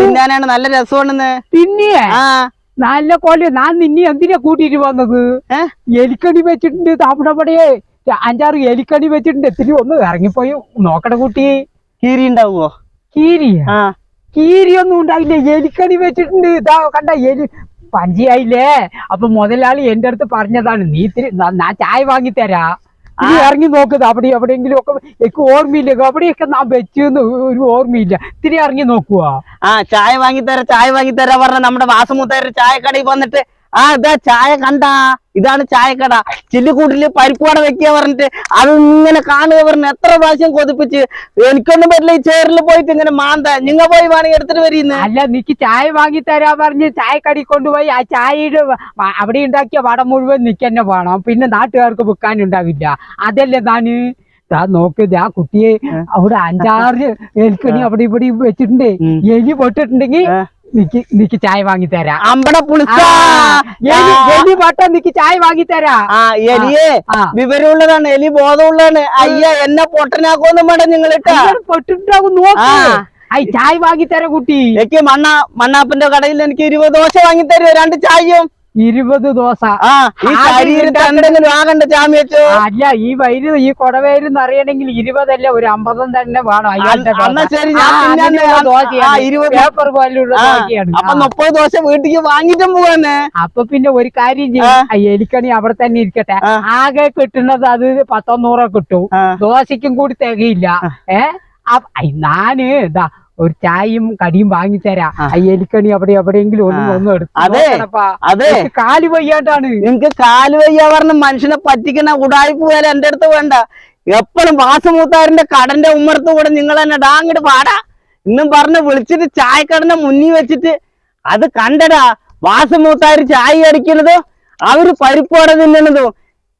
തിന്നാനാണ് നല്ല രസമാണെന്ന്. പിന്നെ ആ. നല്ല കൊല്ലം ഞാൻ നിന്നെ എന്തിനാ കൂട്ടിട്ട് വന്നത്? എലിക്കണി വെച്ചിട്ടുണ്ട്. താമടപടയെ അഞ്ചാറ് എലിക്കണി വെച്ചിട്ടുണ്ട്. എത്തിരി ഒന്ന് ഇറങ്ങിപ്പോയി. നോക്കട കുട്ടി. കീരി ഉണ്ടാവുമോ കീരി? കീരി ഒന്നും ഉണ്ടായില്ല എലിക്കണി വെച്ചിട്ടുണ്ട്. ഇതാ കണ്ട എലി. പഞ്ചിയായില്ലേ? അപ്പൊ മുതലാളി എന്റെ അടുത്ത് പറഞ്ഞതാണ് നീ ഇത്തിരി ഞാൻ ചായ വാങ്ങിത്തരാ. നീ ഇറങ്ങി നോക്കുന്നത് അവിടെ എവിടെയെങ്കിലും ഒക്കെ എനിക്ക് ഓർമ്മയില്ല. അവിടെയൊക്കെ ഞാൻ വെച്ചെന്ന് ഒരു ഓർമ്മയില്ല. ഇത്തിരി ഇറങ്ങി നോക്കുവാ. ആ ചായ വാങ്ങി വാങ്ങിത്തരാ ചായ വാങ്ങി വാങ്ങിത്തരാ പറഞ്ഞ നമ്മുടെ വാസമുത്താരുടെ ചായക്കടയിൽ വന്നിട്ട് ആ ഇതാ ചായ കണ്ടാ. ഇതാണ് ചായക്കട. ചില്ലിക്കൂട്ടിൽ പരിപ്പുവട വെക്കുക പറഞ്ഞിട്ട് അത് ഇങ്ങനെ കാണുക പറഞ്ഞ് എത്ര പ്രാവശ്യം കൊതിപ്പിച്ച്. എനിക്കൊന്നും പറ്റില്ല ഈ ചേറിൽ പോയിട്ട് ഇങ്ങനെ മാന്ത. നിങ്ങ പോയി വേണമെങ്കിൽ എടുത്തിട്ട് വരീന്ന് അല്ല നിക്ക് ചായ വാങ്ങി തരാ പറഞ്ഞ് ചായക്കടി കൊണ്ടുപോയി ആ ചായയുടെ അവിടെ ഉണ്ടാക്കിയ വട മുഴുവൻ നിക്ക് തന്നെ വേണം. പിന്നെ നാട്ടുകാർക്ക് വിൽക്കാനുണ്ടാവില്ല. അതല്ലേ താന്? ദാ നോക്ക് ദാ കുട്ടിയെ അവിടെ അഞ്ചാറ് എലിക്കണി അവിടെ ഇവിടെ വെച്ചിട്ടുണ്ട്. എലി പൊട്ടിട്ടുണ്ടെങ്കിൽ ആ. നിക്ക് ചായ വാങ്ങി തരാ അമ്പട പുളിച്ചി. പൊട്ട നിക്ക് ചായ വാങ്ങി തരാ ആ എലിയെ. വിവരമുള്ളതാണ് എലി ബോധമുള്ളതാണ്. അയ്യ എന്നെ പൊട്ടനാക്കോന്നും വേണ്ട നിങ്ങൾ പൊട്ടിട്ടാകും നോക്ക്. ഐ ചായ വാങ്ങി തരാ കുട്ടി. എനിക്ക് മണ്ണ മണ്ണാപ്പന്റെ കടയിൽ എനിക്ക് ഇരുപത് ദോശ വാങ്ങി തരുമോ രണ്ട് ചായയും. ഇരുപത് ദോശ അല്ല ഈ വൈര് ഈ കൊടവേരെന്ന് അറിയണമെങ്കിൽ ഇരുപതല്ല ഒരു അമ്പതും തന്നെ വേണം പേപ്പർ പോലുള്ള. മുപ്പത് ദോശ വീട്ടിലേക്ക് വാങ്ങിട്ടും പോവാന്നെ? അപ്പൊ പിന്നെ ഒരു കാര്യം ചെയ്യും. എലിക്കണി അവിടെ തന്നെ ഇരിക്കട്ടെ. ആകെ കിട്ടുന്നത് അത് പത്തോ നൂറോ കിട്ടും ദോശയ്ക്കും കൂടി തികയില്ല. ഏ? ഞാൻ ഇതാ ഒരു ചായയും കടിയും വാങ്ങിത്തരാ. എലിക്കണി അവിടെ എവിടെയെങ്കിലും ഒന്നും ഒന്നും എടുത്ത് അതെ. കാൽ വയ്യാണ്ടാണ്. നിങ്ങക്ക് കാൽ വയ്യ പറഞ്ഞ മനുഷ്യനെ പറ്റിക്കുന്ന ഉടായ്പ പോലെ എന്റെ അടുത്ത് വേണ്ട. എപ്പോഴും വാസമൂത്താറിന്റെ കടന്റെ ഉമ്മറത്ത് കൂടെ നിങ്ങൾ തന്നെ ഡാങ്ങിട്ട് പാടാ. ഇന്നും പറഞ്ഞ് വിളിച്ചിട്ട് ചായക്കടന്റെ മുന്നിൽ വെച്ചിട്ട് അത് കണ്ടടാ. വാസമൂത്താര് ചായ അടിക്കണതോ അവർ പരിപ്പോടെ തിന്നണതും.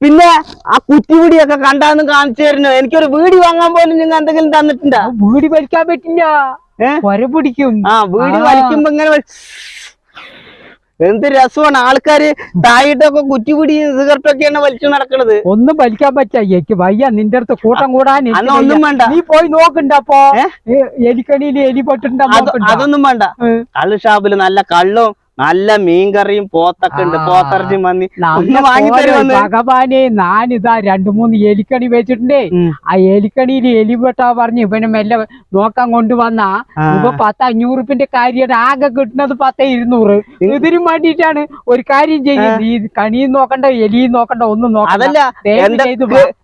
പിന്നെ ആ കുറ്റിപിടിയൊക്കെ കണ്ടാന്ന് കാണിച്ചു തരുന്നു എനിക്കൊരു വീടി വാങ്ങാൻ പോലും നിങ്ങൾ എന്തെങ്കിലും തന്നിട്ടുണ്ടോ? വീടി വീട് വലിക്കാൻ പറ്റില്ല. പിടിക്കും. ആ വീട്. വലിക്കുമ്പോ ഇങ്ങനെ എന്ത് രസമാണ്. ആൾക്കാര് തായിട്ടൊക്കെ കുറ്റിപിടിയും സിഗരറ്റൊക്കെയാണ് വലിച്ചു നടക്കുന്നത് ഒന്നും വലിക്കാൻ പറ്റാ എനിക്ക് വയ്യ. നിന്റെ അടുത്ത് കൂട്ടം കൂടാൻ ഒന്നും വേണ്ട. നീ പോയി നോക്കണ്ടപ്പോ എലിക്കണിയിൽ? എലിക്കണിയിൽ എലി പൊട്ടുണ്ടാ അതൊന്നും വേണ്ട. കള്ള് ഷാപ്പിൽ നല്ല കള്ളും നല്ല മീൻകറിയും പോത്തൊക്കെ ഉണ്ട്. പോത്തിറച്ചി നല്ല ഒന്ന് വാങ്ങി പോലെ തരുമെന്ന് ഭഗവാനെ ഞാനിതാ രണ്ടു മൂന്ന് എലിക്കണി വെച്ചിട്ടുണ്ടേ. ആ എലിക്കണിയിൽ എലി വെട്ടാ പറഞ്ഞു ഇവനെ മെല്ലെ നോക്കാൻ കൊണ്ടുവന്ന. ഇപ്പൊ പത്ത് അഞ്ഞൂറുപ്പിന്റെ കാര്യം ആകെ കിട്ടുന്നത് പത്ത് ഇരുന്നൂറ്. ഇതിനും വേണ്ടിയിട്ടാണ് ഒരു കാര്യം ചെയ്യുന്നത് ഈ കണിയും നോക്കണ്ട എലിയും നോക്കണ്ട ഒന്നും നോക്കണ്ട.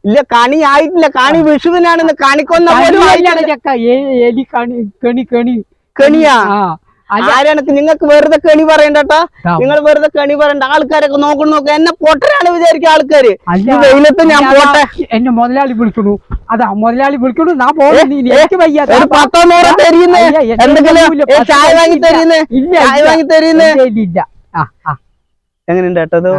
ഇല്ല കണി ആയിട്ടില്ല. കണി വിഷുവിനാണെന്ന് കണിക്കൊന്ന. എലി കണി കണി കണി. കണിയാ? ആരാണ് നിങ്ങൾക്ക് വെറുതെ കണി പറയണ്ടട്ടാ? നിങ്ങൾ വെറുതെ കണി പറയണ്ട. ആൾക്കാരൊക്കെ നോക്കണം നോക്ക. എന്നെ പൊട്ടനാണ് വിചാരിക്കുക ആൾക്കാര്. വെയിലത്ത് ഞാൻ പോട്ടെ. എന്നെ മുതലാളി വിളിക്കണു. അതാ മുതലാളി വിളിക്കുന്നു ഞാൻ. എനിക്ക് വയ്യ. ഒരു പത്തോ നൂറോ തരുന്നേ എന്തെങ്കിലും ചായ വാങ്ങി ഇല്ല. തരുന്നേ ചായ. വാങ്ങി തരുന്നേ എങ്ങനെയുണ്ട് കേട്ടോ ഇത്?